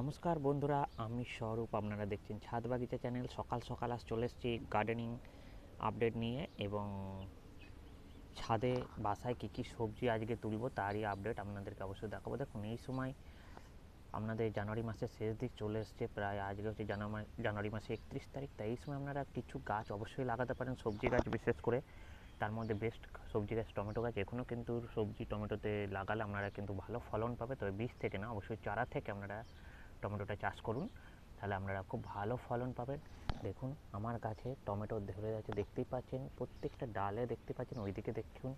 নমস্কার বন্ধুরা, আমি স্বরূপ। আপনারা দেখছেন ছাদ বাগিচা চ্যানেল। সকাল সকাল আজ চলে এসেছি গার্ডেনিং আপডেট নিয়ে এবং ছাদে বাসায় কী কী সবজি আজকে তুলব তারই আপডেট আপনাদেরকে অবশ্যই দেখাবো। দেখুন, এই সময় আপনাদের জানুয়ারি মাসের শেষ দিক চলে এসছে, প্রায় আজকে হচ্ছে জানুয়ারি জানুয়ারি মাসে একত্রিশ তারিখ। তাই এই সময় আপনারা কিছু গাছ অবশ্যই লাগাতে পারেন, সবজি গাছ বিশেষ করে। তার মধ্যে বেস্ট সবজি গাছ টমেটো গাছ এখনও কিন্তু সবজি টমেটোতে লাগালে আপনারা কিন্তু ভালো ফলন পাবে। তবে বীজ থেকে না, অবশ্যই চারা থেকে আপনারা টমেটোটা চাষ করুন, তাহলে আপনারা খুব ভালো ফলন পাবেন। দেখুন, আমার গাছে টমেটো ধরে যাচ্ছে দেখতেই পাচ্ছেন, প্রত্যেকটা ডালে দেখতে পাচ্ছেন, ওইদিকে দেখুন,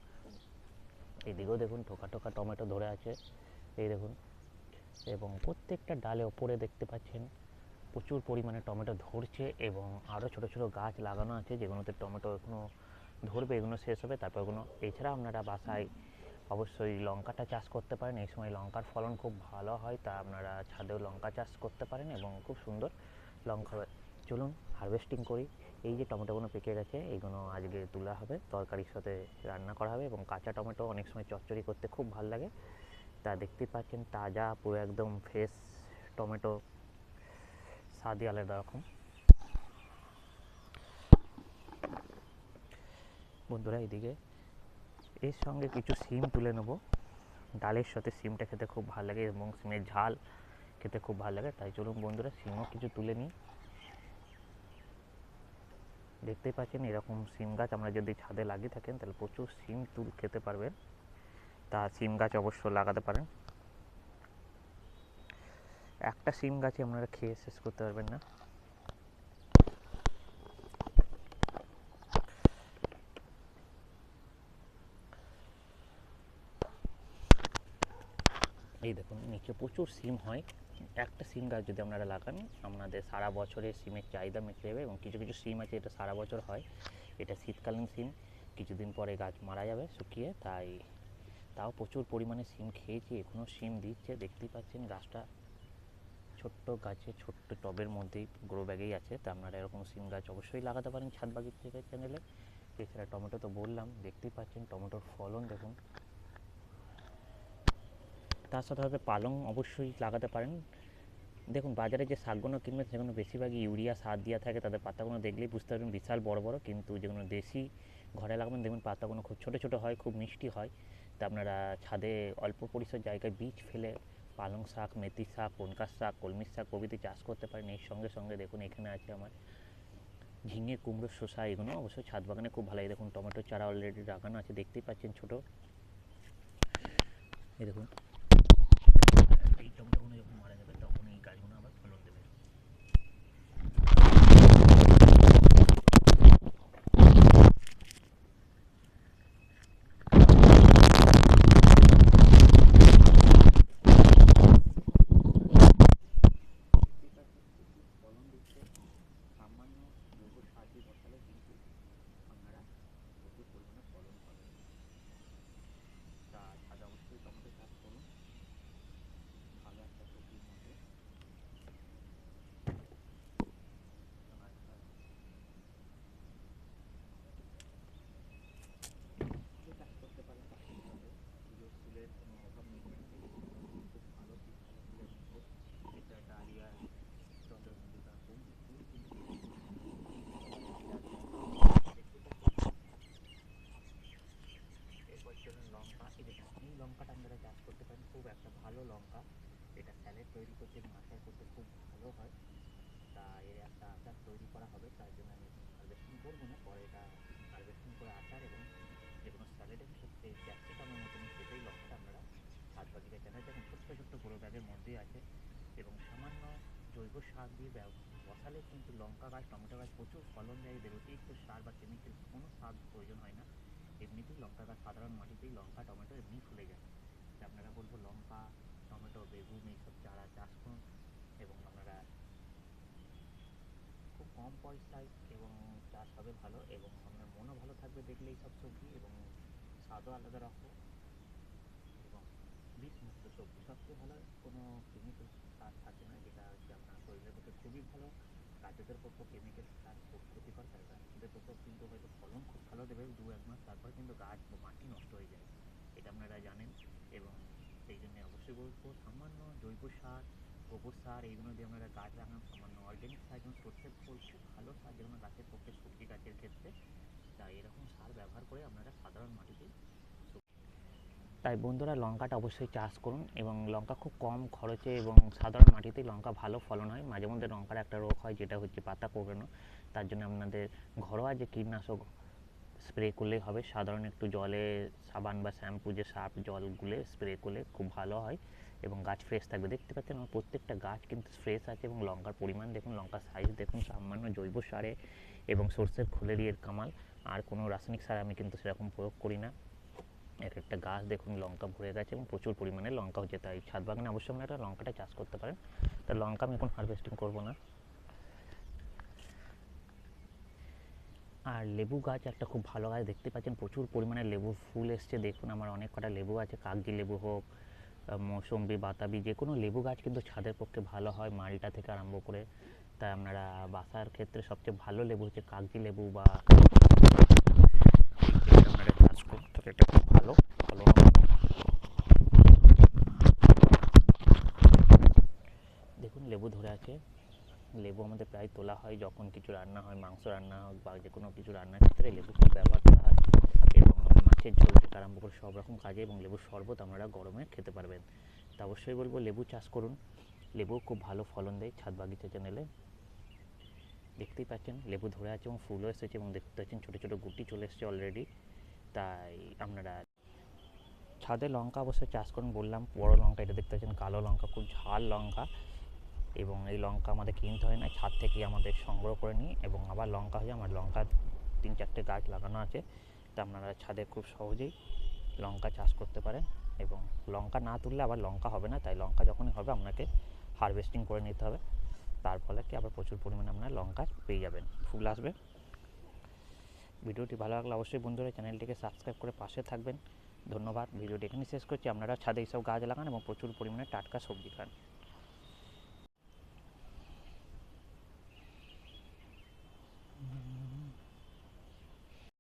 এদিকেও দেখুন টোকা টোকা টমেটো ধরে আছে, এই দেখুন, এবং প্রত্যেকটা ডালে ওপরে দেখতে পাচ্ছেন, প্রচুর পরিমাণে টমেটো ধরছে, এবং আরও ছোটো ছোটো গাছ লাগানো আছে, যেগুলোতে টমেটো এখনও ধরবে, এগুলো শেষ হবে, তারপর এগুলো এছাড়া আপনারা বাসায় অবশ্যই লঙ্কাটা চাষ করতে পারেন। এই সময় লঙ্কার ফলন খুব ভালো হয়, তা আপনারা ছাদেও লঙ্কা চাষ করতে পারেন এবং খুব সুন্দর লঙ্কা। চলুন হারভেস্টিং করি। এই যে টমেটোগুলো পেকে গেছে এইগুলো আজকে তোলা হবে। তরকারির সাথে রান্না করা হবে এবং কাঁচা টমেটো অনেক সময় চচ্চড়ি করতে খুব ভালো লাগে। তা দেখতেই পাচ্ছেন, তাজা, পুরো একদম ফ্রেশ টমেটো, স্বাদই আলাদা রকম। বন্ধুরা এদিকে এর সঙ্গে কিছু সিম তুলে নেব। ডালের সাথে সিমটা খেতে খুব ভালো লাগে এবং সিমের ঝাল খেতে খুব ভালো লাগে। তাই চলুন বন্ধুরা, সিমও কিছু তুলে নিই। দেখতেই পাচ্ছেন এরকম সিম গাছ আমরা যদি ছাদে লাগিয়ে থাকেন, তাহলে প্রচুর সিম তুল খেতে পারবেন। তা সিম গাছ অবশ্য লাগাতে পারেন। একটা সিম গাছে আপনারা খেয়ে শেষ করতে পারবেন না। এই দেখুন, নিচে প্রচুর সিম হয়। একটা সিম গাছ যদি আপনারা লাগান, আপনাদের সারা বছরে সিমের চাহিদা মিটে যাবে এবং কিছু কিছু সিম আছে, এটা সারা বছর হয়। এটা শীতকালীন সিম, কিছুদিন পরে গাছ মারা যাবে, শুকিয়ে। তাই তাও প্রচুর পরিমাণে সিম খেয়েছি এখনও সিম দিচ্ছে। দেখতেই পাচ্ছেন, গাছটা ছোট্ট গাছে, ছোট্ট টবের মধ্যেই গ্রো ব্যাগেই আছে। তা আপনারা এরকম সিম গাছ অবশ্যই লাগাতে পারেন ছাদ বাগিচা চ্যানেলে এছাড়া টমেটো তো বললাম, দেখতেই পাচ্ছেন টমেটোর ফলন, দেখুন। তার সাথে সাথে পালং অবশ্যই লাগাতে পারেন। দেখুন, বাজারে যে শাকগুলো কিনবেন, সেগুলো বেশিরভাগই ইউরিয়া, সার দেওয়া থাকে। তাদের পাতাগুলো দেখলেই বুঝতে পারবেন বিশাল বড় বড়। কিন্তু যেগুলো দেশি ঘরে লাগাবেন, দেখবেন পাতাগুলো খুব ছোটো ছোটো হয়, খুব মিষ্টি হয়। তা আপনারা ছাদে অল্প পরিসর জায়গায় বীজ ফেলে পালং শাক, মেথি শাক, পনকাশ শাক, কলমির শাক প্রভৃতি চাষ করতে পারেন। এর সঙ্গে সঙ্গে দেখুন, এখানে আছে আমার ঝিঙে, কুমড়ো, শসা, এগুলো অবশ্যই ছাদ বাগানে খুব ভালো দেখুন টমেটোর চারা অলরেডি লাগানো আছে, দেখতেই পাচ্ছেন ছোটো। এই দেখুন এই টমেটোগুলো যখন মারা যাবে তখন এই গাছগুলো আবার ফলন দেবে ফলন দিচ্ছে সামান্য জৈব সার দিয়ে বসালে কিন্তু আপনারা প্রচুর পরিমাণে ফলন পাবেন তা ছাদে অবশ্যই টমেটো চাষ করুন ভালো একটা সবজির মধ্যে চাষ করতে পারেন প্রাকৃতিকভাবে পুজোর ফুলের কোনো অভাব নেই খুব ভালো শীতকালে ফুলের মধ্যে এটা ডালিয়া চন্দ্রমল্লিকা ফুল ফুল কিন্তু চলুন লঙ্কা, এই দেখুন এই লঙ্কাটা আপনারা চাষ করতে পারেন, খুব একটা ভালো লঙ্কা। এটা স্যালাড তৈরি করতে আচার করতে খুব ভালো হয়। তা এর একটা আচার তৈরি করা হবে, তার জন্য আমি হারভেস্টিং করব না, পরে এটা হারভেস্টিং করে আচার এবং যে কোনো স্যালাডের সাথে ক্যাপসিকামের মতন সেটাই লঙ্কাটা আপনারা হাত বাগিচা দেখুন, ছোট্ট ছোট্ট বড়ো ব্যাগের মধ্যেই আছে এবং সামান্য জৈব সার দিয়ে বসালে কিন্তু লঙ্কা গাছ, টমেটো গাছ প্রচুর ফলন দেয়, এদের অতিরিক্ত সার বা কেমিক্যাল কোনো সার প্রয়োজন এমনিতেই লঙ্কা গাছ, সাধারণ মাটিতেই লঙ্কা, টমেটো এমনি ফুলে যায়। আপনারা বলব লঙ্কা, টমেটো, বেগুন এইসব চারা চাষ করুন এবং আপনারা খুব কম পয়সায় এবং চাষ হবে ভালো এবং আপনার মনও ভালো থাকবে দেখলে এইসব সবজি এবং স্বাদও আলাদা রকম এবং বিষমুক্ত সবজি। সবচেয়ে ভালো কোনো কেমিক্যাল সার থাকে না যেটা হচ্ছে আপনার শরীরের পক্ষে খুবই ভালো গাছেদের পক্ষে কেমিক্যাল সার খুব ক্ষতিকর তাই গাছেদের পক্ষেও কিন্তু হয়তো ফলন খুব দু এক মাস, তারপর কিন্তু গাছ মাটি নষ্ট হয়ে যায়। এটা আপনারা জানেন এবং সেই জন্য অবশ্যই বলব সামান্য জৈব সার, গোবর সার, এইগুলো দিয়ে আপনারা গাছ লাগান, সামান্য অর্গ্যানিক সার যেমন সর্ষের খুব ভালো সার যেগুলো গাছের পক্ষে সবজি গাছের ক্ষেত্রে। তাই এরকম সার ব্যবহার করে আপনারা সাধারণ মাটিতে তাই বন্ধুরা লঙ্কাটা অবশ্যই চাষ করুন এবং লঙ্কা খুব কম খরচে এবং সাধারণ মাটিতে লঙ্কা ভালো ফলন হয়। মাঝে মধ্যে লঙ্কার একটা রোগ হয়, যেটা হচ্ছে পাতা কোঁকড়ানো। তার জন্য আপনাদের ঘরোয়া যে কীটনাশক স্প্রে করলেই হবে। সাধারণ একটু জলে সাবান বা শ্যাম্পু যে সার্ফ জল গুলে স্প্রে করলে খুব ভালো হয় এবং গাছ ফ্রেশ থাকবে। দেখতে পাচ্ছেন আমার প্রত্যেকটা গাছ কিন্তু ফ্রেশ আছে এবং লঙ্কার পরিমাণ দেখুন, লঙ্কার সাইজ দেখুন, সামান্য জৈব সারে এবং সর্ষের খোলের এর কামাল। আর কোনো রাসায়নিক সার আমি কিন্তু সেরকম প্রয়োগ করি না। এক একটা গাছ দেখুন, লঙ্কা ভরে গেছে এবং প্রচুর পরিমাণে লঙ্কা হচ্ছে তাই ছাদ বাগানে অবশ্যই আপনারা লঙ্কাটা চাষ করতে পারেন। তা লঙ্কা আমি এখন হারভেস্টিং করব না। আর লেবু গাছ একটা খুব ভালো গাছ দেখতে পাচ্ছেন। প্রচুর পরিমাণে লেবু ফুল এসছে। দেখুন, আমার অনেক কটা লেবু আছে। কাগজি লেবু হোক মৌসম্বি, বাতাবি, যে কোনো লেবু গাছ কিন্তু ছাদের পক্ষে ভালো হয় মালটা থেকে আরম্ভ করে। তাই আপনারা বাসার ক্ষেত্রে সবচেয়ে ভালো লেবু হচ্ছে কাগজি লেবু বা ভালো দেখুন, লেবু ধরে আছে। লেবু আমাদের প্রায় তোলা হয় যখন কিছু রান্না হয়, মাংস রান্না হোক বা যে কোনো কিছু রান্নার ক্ষেত্রে লেবু খুব ব্যবহার করা হয় এবং মাছের ঝোল থেকে আরম্ভ করে সব রকম কাজে এবং লেবুর শরবত আপনারা গরমে খেতে পারবেন। তা অবশ্যই বলব লেবু চাষ করুন। লেবু খুব ভালো ফলন দেয় ছাদ বাগিচা চ্যানেলে দেখতেই পাচ্ছেন, লেবু ধরে আছে এবং ফুলও এসেছে এবং দেখতে পাচ্ছেন ছোটো ছোটো গুটি চলে এসেছে অলরেডি তাই আপনারা ছাদে লঙ্কা অবশ্যই চাষ করুন বললাম, বড় লঙ্কা, এটা দেখতে পাচ্ছেন কালো লঙ্কা, খুব ঝাল লঙ্কা। এবং এই লঙ্কা আমাদের কিনতে হয় না, ছাদ থেকেই আমাদের সংগ্রহ করে নিই এবং আবার লঙ্কা হয়ে আমার লঙ্কা তিন চারটে গাছ লাগানো আছে। তা আপনারা ছাদে খুব সহজেই লঙ্কা চাষ করতে পারেন এবং লঙ্কা না তুললে আবার লঙ্কা হবে না, তাই লঙ্কা যখনই হবে আপনাকে হারভেস্টিং করে নিতে হবে। তার ফলে কি আবার প্রচুর পরিমাণে আপনার লঙ্কা পেয়ে যাবেন, ফুল আসবে। ভিডিওটি ভালো লাগলে অবশ্যই বন্ধুরা চ্যানেলটিকে সাবস্ক্রাইব করে পাশে থাকবেন। ধন্যবাদ, ভিডিওটি এখানে শেষ করছি। আপনারা ছাদে এইসব গাছ লাগান এবং প্রচুর পরিমাণে টাটকা সবজি খান।